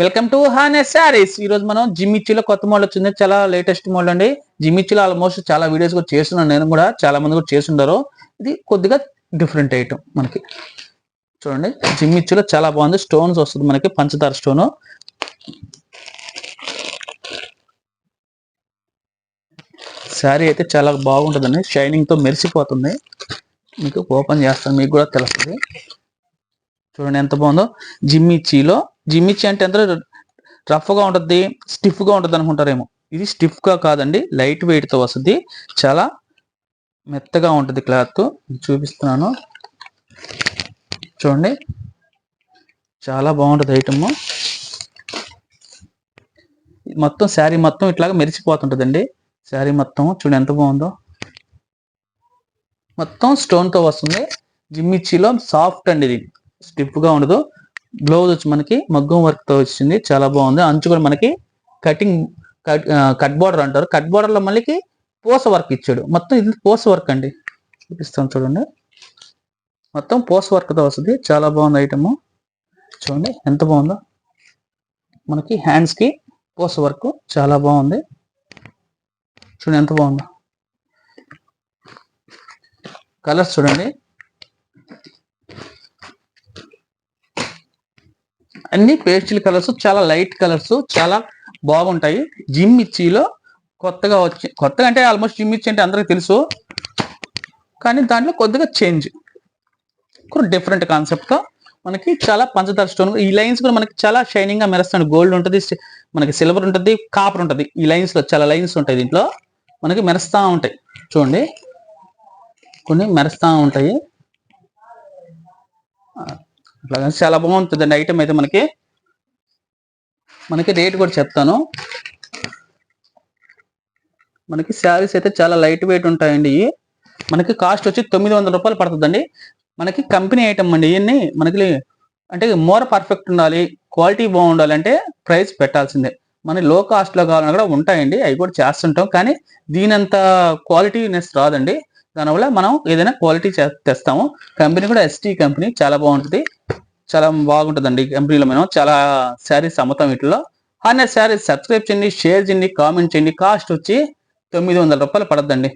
Welcome to honest saris ఈ రోజు మనం జిమ్మిచ్చిలో కొత్త మోడల్ వచ్చింది. చాలా లేటెస్ట్ మోడల్ అండి. జిమ్మిచ్చిలో ఆల్మోస్ట్ చాలా వీడియోస్ కూడా చేస్తున్నాను నేను కూడా. చాలా మంది కూడా చేస్తుంటారు. ఇది కొద్దిగా డిఫరెంట్ ఐటమ్ మనకి. చూడండి. జిమ్మిచ్చిలో చాలా బాగుంది. స్టోన్స్ వస్తుంది మనకి. పంచదార స్టోన్ శారీ అయితే చాలా బాగుంటుందండి. షైనింగ్తో మెరిసిపోతుంది. మీకు ఓపెన్ చేస్తాను. మీకు కూడా తెలుస్తుంది. చూడండి ఎంత బాగుందో. జిమ్మిచ్చిలో జిమ్మిచ్చి అంటే ఎంత రఫ్గా ఉంటుంది స్టిఫ్గా ఉంటుంది అనుకుంటారేమో. ఇది స్టిఫ్గా కాదండి లైట్ వెయిట్తో వస్తుంది. చాలా మెత్తగా ఉంటుంది క్లాత్. చూపిస్తున్నాను. చూడండి. చాలా బాగుంటుంది ఐటమ్. మొత్తం శారీ మొత్తం ఇట్లాగా మెరిసిపోతుంటుందండి. శారీ మొత్తం చూడండి ఎంత బాగుందో. మొత్తం స్టోన్తో వస్తుంది. జిమ్మిచ్చిలో సాఫ్ట్ అండి ఇది. స్టిఫ్గా ఉండదు. బ్లౌజ్ వచ్చి మనకి మగ్గం వర్క్తో వచ్చింది. చాలా బాగుంది. అంచు కూడా మనకి కటింగ్ కట్ బార్డర్ అంటారు. కట్ బార్డర్లో మళ్ళీ పోస వర్క్ ఇచ్చాడు. మొత్తం ఇది పోస వర్క్ అండి. చూపిస్తాం చూడండి. మొత్తం పోస వర్క్తో వస్తుంది. చాలా బాగుంది ఐటమ్ చూడండి ఎంత బాగుందో. మనకి హ్యాండ్స్కి పోస వర్క్ చాలా బాగుంది. చూడండి ఎంత బాగుందో. కలర్స్ చూడండి. అన్ని పేస్టిల్ కలర్స్ చాలా లైట్ కలర్స్ చాలా బాగుంటాయి. జిమ్ ఇచ్చిలో కొత్తగా వచ్చి కొత్తగా అంటే ఆల్మోస్ట్ జిమ్ ఇచ్చి అంటే అందరికి తెలుసు. కానీ దాంట్లో కొద్దిగా చేంజ్. డిఫరెంట్ కాన్సెప్ట్తో మనకి చాలా పంచదార స్టోన్ ఈ లైన్స్ కూడా మనకి చాలా షైనింగ్గా మెరుస్తుంది గోల్డ్ ఉంటుంది మనకి సిల్వర్ ఉంటుంది కాపర్ ఉంటుంది. ఈ లైన్స్లో చాలా లైన్స్ ఉంటాయి దీంట్లో. మనకి మెరుస్తూ ఉంటాయి. చూడండి. కొన్ని మెరుస్తూ ఉంటాయి. చాలా బాగుంటుందండి ఐటమ్ అయితే మనకి మనకి రేట్ కూడా చెప్తాను. మనకి శారీస్ అయితే చాలా లైట్ వెయిట్ ఉంటాయండి. మనకి కాస్ట్ వచ్చి తొమ్మిది వందల రూపాయలు పడుతుందండి. మనకి కంపెనీ ఐటమ్ అండి ఇవన్నీ. మనకి అంటే మోర్ పర్ఫెక్ట్ ఉండాలి క్వాలిటీ బాగుండాలంటే ప్రైస్ పెట్టాల్సిందే. మన లో కాస్ట్లో కావాలన్నా కూడా ఉంటాయండి. అవి కూడా చేస్తుంటాం. కానీ దీనంత క్వాలిటీనెస్ రాదండి. దానివల్ల మనం ఏదైనా క్వాలిటీ తెస్తాము. కంపెనీ కూడా ఎస్టీ కంపెనీ చాలా బాగుంటుంది. చాలా బాగుంటుందండి ఈ కంపెనీలో మనం చాలా శారీస్ అమ్ముతాం వీటిలో అనే శారీస్ సబ్స్క్రైబ్ చేయండి షేర్ చేయండి కామెంట్ చేయండి. కాస్ట్ వచ్చి తొమ్మిది వందల రూపాయలు పడద్దండి.